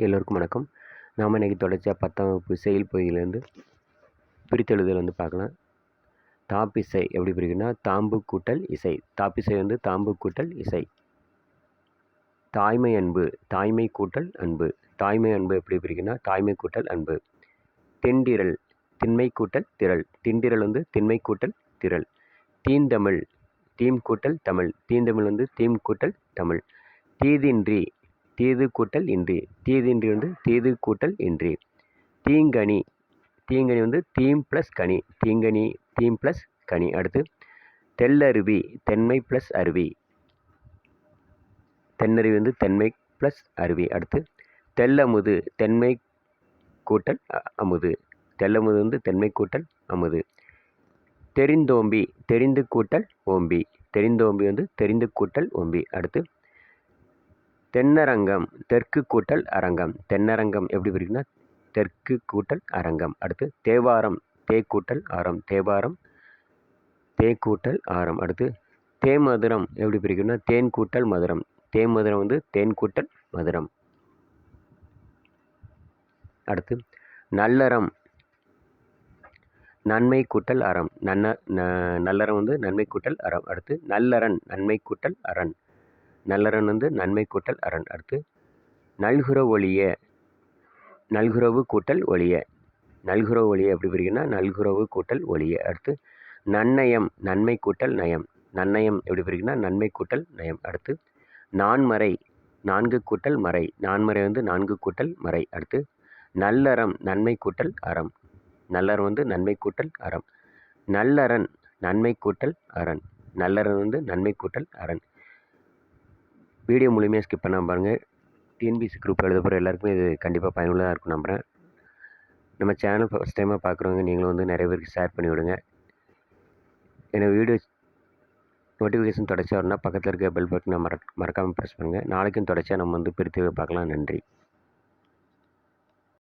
எல்லோருக்கும் வணக்கம். நாம் இன்றைக்கி தொடர்ச்சியாக பத்தாம் வகுப்பு செயல் பகுதியிலேருந்து பிரித்தெழுதல் வந்து பார்க்கலாம். தாப்பிசை எப்படி பிரிக்குன்னா தாம்பு கூட்டல் இசை. தாப்பிசை வந்து தாம்பு கூட்டல் இசை. தாய்மை அன்பு தாய்மை கூட்டல் அன்பு. தாய்மை அன்பு எப்படி பிரிக்குன்னா தாய்மை கூட்டல் அன்பு. தெண்டிரல் திண்மை கூட்டல் திரள். திண்டிரல் வந்து திண்மை கூட்டல் திரள். தீந்தமிழ் தீம் கூட்டல் தமிழ். தீந்தமிழ் வந்து தீம் கூட்டல் தமிழ். தீதின்றி தீது கூட்டல் இன்றி. தீதின்றி வந்து தீது கூட்டல் இன்றி. தீங்கனி. தீங்கனி வந்து தீம் ப்ளஸ் கனி. தீங்கனி தீம் ப்ளஸ் கனி. அடுத்து தெல்லருவி. தென்மை ப்ளஸ் அருவி. தென்னருவி வந்து தென்மை ப்ளஸ் அருவி. அடுத்து தெல்லமுது. தென்மை கூட்டல் அமுது. தெல்லமுது வந்து தென்மை கூட்டல் அமுது. தெரிந்தோம்பி. தெரிந்து கூட்டல் ஓம்பி. தெரிந்தோம்பி வந்து தெரிந்து கூட்டல் ஓம்பி. அடுத்து தென்னரங்கம் தெற்கு கூட்டல் அரங்கம். தென்னரங்கம் எப்படி பிரிக்குன்னா தெற்கு கூட்டல் அரங்கம். அடுத்து தேவாரம் தே கூட்டல் ஆரம். தேவாரம் தே கூட்டல் ஆரம். அடுத்து தேமதுரம் எப்படி பிரிக்கும்னா தேன் கூட்டல் மதுரம். தேமதுரம் வந்து தேன் கூட்டல் மதுரம். அடுத்து நல்லறம் நன்மை கூட்டல் அறம். நன்ன ந- நல்லறம் வந்து நன்மை கூட்டல் அறம். அடுத்து நல்லறன் நன்மை கூட்டல் அரண் நல்லறன் வந்து நன்மை கூட்டல் அரண். அடுத்து நல்குற ஒளிய நல்குறவு கூட்டல் ஒளிய நல்குறவு ஒளிய எப்படி பிரிக்கணும்னா நல்குறவு கூட்டல் ஒளிய அடுத்து நன்னயம் நன்மை கூட்டல் நயம். நன்னயம் எப்படி பிரிக்குன்னா நன்மை கூட்டல் நயம். அடுத்து நான்மறை நான்கு கூட்டல் மறை. நான்மறை வந்து நான்கு கூட்டல் மறை. அடுத்து நல்லறம் நன்மை கூட்டல் அறம். நல்லறம் வந்து நன்மை கூட்டல் அறம். நல்லரண் நன்மை கூட்டல் அரண் நல்லறன் வந்து நன்மை கூட்டல் அரண் வீடியோ முழுமையாக ஸ்கிப் பண்ணாம பாருங்கள் டிஎன்பிசி குரூப் எழுத போகிற எல்லாருக்குமே இது கண்டிப்பாக பயனுள்ளதாக இருக்கும் நம்புகிறேன் நம்ம சேனல் ஃபஸ்ட் டைமாக பார்க்குறவங்க நீங்களும் வந்து நிறைய பேருக்கு ஷேர் பண்ணி விடுங்க. எனக்கு வீடியோ நோட்டிஃபிகேஷன் தொடர்ச்சியாக வரணும்னா பக்கத்தில் இருக்க பெல் பட்டனை மறக் மறக்காமல் ப்ரெஸ் பண்ணுங்கள் நாளைக்கும் தொடர்ச்சியாக நம்ம வந்து பிரித்து பார்க்கலாம். நன்றி.